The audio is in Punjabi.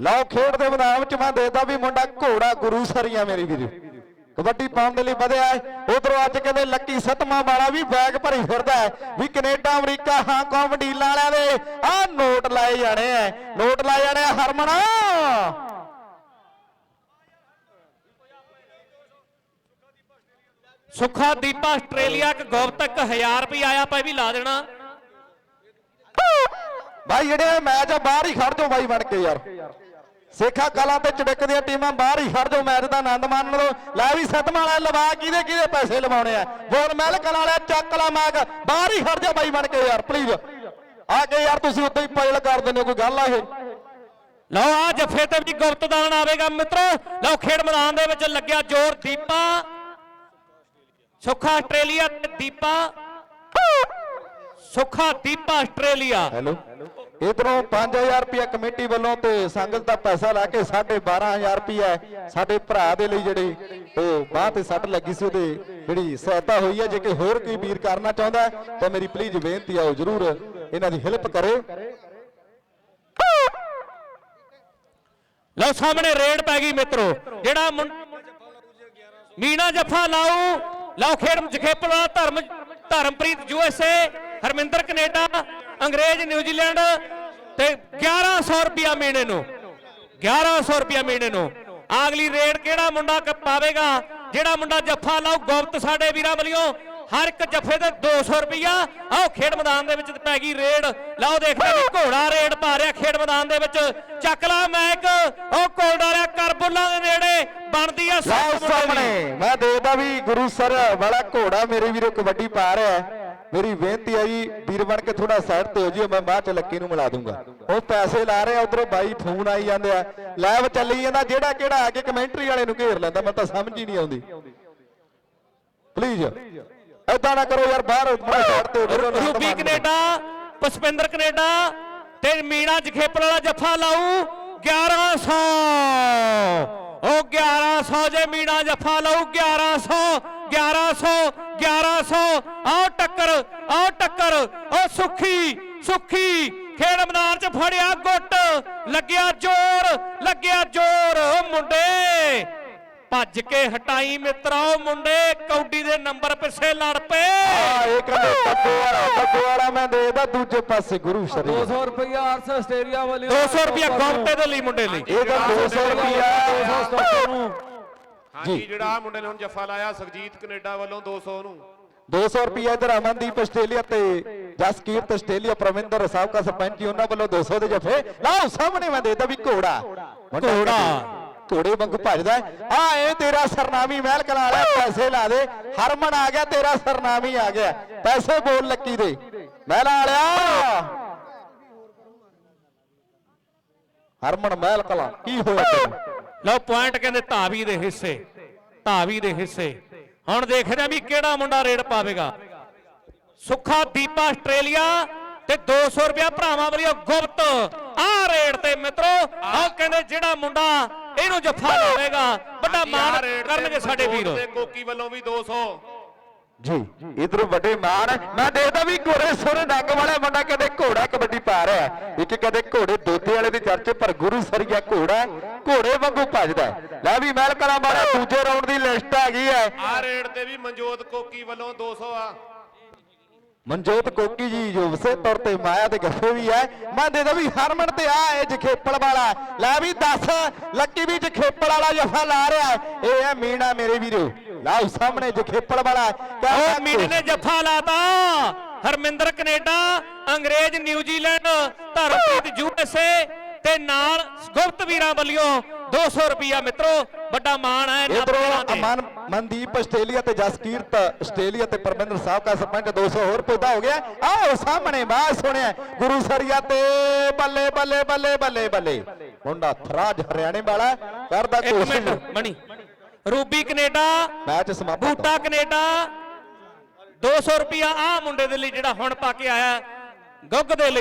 ਲਓ ਖੇਡ ਦੇ ਮੈਦਾਨ ਚ ਮੈਂ ਦੇਦਾ ਵੀ ਮੁੰਡਾ ਘੋੜਾ ਗੁਰੂ ਸਰੀਆ ਮੇਰੀ ਵੀਰ। ਕਬੱਡੀ ਪਾਉਣ ਦੇ ਲਈ ਵਧਿਆ ਉਧਰੋਂ ਅੱਜ ਕਹਿੰਦੇ ਲੱਕੀ ਸਤਮਾ ਵਾਲਾ ਵੀ ਬੈਗ ਭਰੀ ਫਿਰਦਾ ਵੀ ਕੈਨੇਡਾ ਅਮਰੀਕਾ ਹਾਂਗਕਾਂਗ ਡੀਲਾਂ ਵਾਲਿਆਂ ਦੇ ਆਹ ਨੋਟ ਲਾਏ ਜਾਣੇ ਆ। ਨੋਟ ਲਾਏ ਜਾਣੇ ਆ ਹਰਮਨ। ਸੁੱਖਾ ਦੀਪਾ ਆਸਟ੍ਰੇਲੀਆ ਇੱਕ ਗੁਪਤਕ 1000 ਰੁਪਏ ਆਇਆ ਪਾ ਇਹ ਵੀ ਲਾ ਦੇਣਾ। ਭਾਈ ਜਿਹੜੇ ਮੈਚ ਆ ਬਾਹਰ ਹੀ ਖੜ ਜਾਓ ਬਾਈ ਬਣ ਕੇ ਯਾਰ। ਸੇਖਾ ਕਲਾ ਤੇ ਚੜਕ ਦੀਆਂ ਟੀਮਾਂ ਬਾਹਰ ਹੀ ਖੜ ਜਾਓ ਮੈਚ ਦਾ ਆਨੰਦ ਮਾਣ ਲਓ ਲੈ ਵੀ ਸਤਮਾ ਵਾਲਾ ਲਵਾ ਕਿਹਦੇ ਕਿਹਦੇ ਪੈਸੇ ਲਵਾਉਣੇ ਆ? ਬੋਲ ਮਹਿਲ ਕਲਾ ਵਾਲਾ ਚੱਕ ਲਾ ਮੈਗ। ਬਾਹਰ ਹੀ ਖੜ ਜਾ ਬਾਈ ਬਣ ਕੇ ਯਾਰ ਪਲੀਜ਼ ਆ ਕੇ ਯਾਰ ਤੁਸੀਂ ਉੱਤੇ ਹੀ ਪਜਲ ਕਰ ਦਿੰਦੇ ਕੋਈ ਗੱਲ ਆ ਇਹ? ਲਓ ਆ ਜੱਫੇ ਤੇ ਵੀ ਗੁਪਤਦਾਨ ਆਵੇਗਾ ਮਿੱਤਰੋ। ਲਓ ਖੇਡ ਮੈਦਾਨ ਦੇ ਵਿੱਚ ਲੱਗਿਆ ਜ਼ੋਰ ਦੀਪਾ। ਸੁੱਖਾ ਆਸਟ੍ਰੇਲੀਆ ਤੇ ਦੀਪਾ। ਸੁੱਖਾ ਦੀਪਾ ਆਸਟ੍ਰੇਲੀਆ। ਹੈਲੋ ਇਧਰੋਂ 5000 ਰੁਪਏ ਕਮੇਟੀ ਵੱਲੋਂ ਤੇ ਸੰਗਤ ਦਾ ਪੈਸਾ ਲਾ ਕੇ 12500 ਰੁਪਏ ਸਾਡੇ ਭਰਾ ਦੇ ਲਈ ਜਿਹੜੇ ਉਹ ਬਾਹ ਤੇ ਸੱਟ ਲੱਗੀ ਸੀ ਉਹਦੇ ਜਿਹੜੀ ਸਹਾਇਤਾ ਹੋਈ ਹੈ। ਜੇ ਕਿ ਹੋਰ ਕੋਈ ਵੀਰ ਕਰਨਾ ਚਾਹੁੰਦਾ ਤਾਂ ਮੇਰੀ ਪਲੀਜ਼ ਬੇਨਤੀ ਆਓ ਜਰੂਰ ਇਹਨਾਂ ਦੀ ਹੈਲਪ ਕਰੇ। ਲਓ ਸਾਹਮਣੇ ਰੇਡ ਪੈ ਗਈ ਮਿੱਤਰੋ, ਜਿਹੜਾ ਮੁੰ- ਮੀਨਾ ਜੱਫਾ ਲਾਊ, ਲਓ ਖੇਡ Jakhepal Dharam Dharampreet USA Harminder Canada Angrez New Zealand ਤੇ 1100 ਰੁਪਿਆ ਮਹੀਨੇ ਨੂੰ 1100 ਰੁਪਿਆ ਮਹੀਨੇ ਨੂੰ। ਅਗਲੀ ਰੇਡ ਕਿਹੜਾ ਮੁੰਡਾ ਪਾਵੇਗਾ? ਜਿਹੜਾ ਮੁੰਡਾ ਜੱਫਾ ਲਾਊ, ਗੁਪਤ ਸਾਡੇ ਵੀਰਾਂ ਵੱਲੋਂ, ਹਰ ਇੱਕ ਜੱਫੇ ਤੇ 200 ਰੁਪਇਆ ਆਓ, ਖੇਡ ਮੈਦਾਨ ਦੇ ਵਿੱਚ ਪੈ ਗਈ ਰੇਡ। ਲਓ, ਦੇਖਦੇ ਵੀ ਘੋੜਾ ਰੇਡ ਪਾ ਰਿਹਾ ਖੇਡ ਮੈਦਾਨ ਦੇ ਵਿੱਚ। ਚੱਕ ਲਾ ਮੈਕ ਉਹ ਕੋਲਡਾ ਰਿਹਾ ਕਰ ਬੁੱਲਾਂ ਦੇ ਬਣਦੀ ਆ ਲਓ। ਸਾਹਮਣੇ। ਮੈਂ ਦੇਖਦਾ ਵੀ ਗੁਰੂ ਸਰ ਵਾਲਾ ਘੋੜਾ ਮੇਰੇ ਵੀਰੋ ਕਬੱਡੀ ਪਾ ਰਿਹਾ ਹੈ। ਮੇਰੀ ਬੇਨਤੀ ਹੈ ਜੀ ਵੀਰ ਬਣ ਕੇ ਥੋੜਾ ਸਾਈਡ ਤੇ ਹੋ ਜਿਓ ਮੈਂ ਬਾਅਦ ਚ ਲੱਕੀ ਨੂੰ ਮਿਲਾ ਦੂੰਗਾ। ਉਹ ਪੈਸੇ ਲਾ ਰਹੇ ਉਧਰੋਂ ਬਾਈ ਫੋਨ ਆਈ ਜਾਂਦੇ ਆ। ਲਾਈਵ ਚੱਲੀ ਜਾਂਦਾ ਜਿਹੜਾ ਕਿਹੜਾ ਆ ਕੇ ਕਮੈਂਟਰੀ ਵਾਲੇ ਨੂੰ ਘੇਰ ਲੈਂਦਾ ਮੈਨੂੰ ਤਾਂ ਸਮਝ ਹੀ ਨਹੀਂ ਆਉਂਦੀ। ਪਲੀਜ਼ ਏਦਾਂ ਨਾ ਕਰੋ ਯਾਰ ਬਾਹਰ ਮੈਂ ਸਾਈਡ ਤੇ ਹੋ ਜਾਓ, ਰੂਬੀ ਮਾਣੋ। ਕੈਨੇਡਾ ਪੁਸ਼ਪਿੰਦਰ ਕੈਨੇਡਾ ਤੇ ਮੀਨਾ ਜਖੇਪਲ ਵਾਲਾ ਜੱਫਾ ਲਾਊ 1100 ਉਹ 1100 ਜੇ ਮੀਨਾ ਜੱਫਾ ਲਾਊ 1100 1100 1100 ਆਓ ਟੱਕਰ ਆਓ ਟੱਕਰ, ਉਹ ਸੁੱਖੀ ਸੁੱਖੀ। ਖੇਡ ਮੈਦਾਨ 'ਚ ਫੜਿਆ ਗੁੱਟ, ਲੱਗਿਆ ਜ਼ੋਰ ਲੱਗਿਆ ਜ਼ੋਰ। ਉਹ ਮੁੰਡੇ ਭੱਜ ਕੇ ਹਟਾਈ ਮਿੱਤਰਾ ਮੁੰਡੇ ਕੌਡੀ ਦੇ ਨੰਬਰ ਪਿੱਛੇ ਲੜ ਪਏ। ਆ ਇਹ ਕਹਿੰਦੇ ਕੱਦੂ ਵਾਲਾ ਮੈਂ ਦੇਖਦਾ ਦੂਜੇ ਪਾਸੇ ਗੁਰੂ ਸ਼ਰੀਰ 200 ਰੁਪਇਆ ਆਰਸ ਆਸਟ੍ਰੇਲੀਆ ਵਾਲੇ 200 ਰੁਪਿਆ ਗੌਂਟੇ ਦੇ ਲਈ ਮੁੰਡੇ ਲਈ। ਇਹ ਤਾਂ 200 ਰੁਪਿਆ ਹਾਂਜੀ ਜਿਹੜਾ ਆਹ ਮੁੰਡੇ ਨੇ ਹੁਣ ਜੱਫਾ ਲਾਇਆ ਸੁਖਜੀਤ ਕੈਨੇਡਾ ਵੱਲੋਂ 200 ਨੂੰ। 200 ਰੁਪਿਆ ਇਧਰ ਅਮਨਦੀਪ ਆਸਟ੍ਰੇਲੀਆ ਤੇ ਜਸਕੀਰਤ ਆਸਟ੍ਰੇਲੀਆ ਪ੍ਰਵਿੰਦਰ ਸਾਬਕਾ ਸਰਪੰਚ ਜੀ ਉਹਨਾਂ ਵੱਲੋਂ 200 ਦੇ ਜਫੇ। ਲਓ ਸਾਹਮਣੇ ਮੈਂ ਦੇਦਾ ਵੀ ਘੋੜਾ। ਘੋੜਾ। ਘੋੜੇ ਵਾਂਗੂ ਭੱਜਦਾ ਆ ਇਹ ਤੇਰਾ ਸਰਨਾਮੀ ਮਹਿਲ ਕਲਾ ਵਾਲਾ, ਪੈਸੇ ਲਾ ਦੇ। ਹਰਮਨ ਆ ਗਿਆ, ਤੇਰਾ ਸਰਨਾਮੀ ਆ ਗਿਆ। ਪੈਸੇ ਬੋਲ ਲੱਕੀ ਦੇ। ਮਹਿਲ ਵਾਲਿਆ। ਹਰਮਨ ਮਹਿਲ ਕਲਾ, ਕੀ ਹੋਇਆ ਲਓ ਪੁਆਇੰਟ ਕਹਿੰਦੇ ਧਾਵੀ ਦੇ ਹਿੱਸੇ, ਧਾਵੀ ਦੇ ਹਿੱਸੇ। ਹੁਣ ਦੇਖਦੇ ਆ ਵੀ ਕਿਹੜਾ ਮੁੰਡਾ ਰੇਡ ਪਾਵੇਗਾ। ਸੁੱਖਾ ਦੀਪਾ ਆਸਟ੍ਰੇਲੀਆ ਤੇ 200 ਰੁਪਿਆ ਭਰਾਵਾਂ ਵੱਲੋਂ ਗੁਪਤ। ਆਹ ਰੇਡ ਤੇ ਮਿੱਤਰੋ, ਆਹ ਕਹਿੰਦੇ ਜਿਹੜਾ ਮੁੰਡਾ ਇਹਨੂੰ ਜੱਫਾ ਲਾਵੇਗਾ ਵੱਡਾ ਮਾਣ ਕਰਨਗੇ ਸਾਡੇ ਵੀਰ। ਕੋਕੀ ਵੱਲੋਂ ਵੀ 200 ਜੀ ਇਧਰ ਵੱਡੇ ਮਾਣ। ਮੈਂ ਦੇਖਦਾ ਵੀ ਘੋੜੇ ਸੋਹਣੇ ਡੱਗ ਵਾਲਾ ਮੁੰਡਾ ਕਦੇ ਘੋੜਾ ਕਬੱਡੀ ਪਾ ਰਿਹਾ। ਇੱਕ ਕਦੇ ਘੋੜੇ ਦੋਤੇ ਵਾਲੇ ਦੀ ਚਰਚ ਪਰ ਗੁਰੂ ਸਰੀਆ ਘੋੜਾ ਘੋੜੇ ਵਾਂਗੂ ਭੱਜਦਾ। ਲੈ ਵੀ ਮਹਿਲ ਕਲਾਂ ਵਾਲਾ ਦੂਜੇ ਰਾਉਂਡ ਦੀ ਲਿਸਟ ਆ ਗਈ ਹੈ। ਆਹ ਰੇਡ ਤੇ ਵੀ ਮਨਜੋਤ ਕੋਕੀ ਵੱਲੋਂ 200 ਆ। ਮਨਜੋਤ ਕੋਕੀ ਜੀ ਜੋ ਵਸੇ ਤੌਰ ਤੇ ਮਾਇਆ ਦੇ ਗੱਫੇ ਵੀ ਹੈ ਮੈਂ ਦੇਖਦਾ ਵੀ ਹਰਮਨ ਤੇ ਆ ਇਹ ਜਖੇਪਲ ਵਾਲਾ ਲੈ ਵੀ ਦੱਸ ਲੱਕੀ ਵੀ ਜਖੇਪਲ ਵਾਲਾ ਜਫਾ ਲਾ ਰਿਹਾ। ਇਹ ਹੈ ਮੀਣਾ ਮੇਰੇ ਵੀਰੋ। ਲਾਓ ਸਾਹਮਣੇ ਜਖੇਪਲ ਵਾਲਾ ਕਹਿੰਦਾ ਮੀਨੇ ਨੇ ਜੱਫਾ ਲਾਤਾ। Harminder Canada Angrez New Zealand Dharampreet USA ਤੇ ਨਾਲ ਗੁਪਤ ਵੀਰਾਂ ਵੱਲੋਂ 200 ਰੁਪਿਆ ਮਿੱਤਰੋ ਵੱਡਾ ਮਾਣ ਹੈ ਇਧਰੋਂ। ਅਮਨ ਮਨਦੀਪ ਆਸਟ੍ਰੇਲੀਆ ਤੇ ਜਸਕੀਰਤ ਆਸਟ੍ਰੇਲੀਆ ਤੇ ਪਰਮਿੰਦਰ ਸਾਹਿਬ ਦਾ ਸਰਪੰਚ 200 ਹੋਰ ਪੈਦਾ ਹੋ ਗਿਆ। ਆਓ ਸਾਹਮਣੇ ਬਾਹ ਸੁਣਿਆ। ਗੁਰੂ ਸਰੀਆ ਤੇ ਬੱਲੇ ਬੱਲੇ ਬੱਲੇ ਬੱਲੇ ਬੱਲੇ। ਮੁੰਡਾ ਥਰਾਜ ਹਰਿਆਣੇ ਵਾਲਾ ਕਰਦਾ ਕੋਸ਼ਿਸ਼ ਮਣੀ। ਰੂਬੀ ਕੈਨੇਡਾ ਮੈਚ ਸਮਾਪਤ। ਬੂਟਾ ਕੈਨੇਡਾ 200 ਰੁਪਿਆ ਆ ਮੁੰਡੇ ਦੇ ਲਈ ਜਿਹੜਾ ਹੁਣ ਪਾ ਕੇ ਆਇਆ ਗੁੱਗ ਦੇ ਲਈ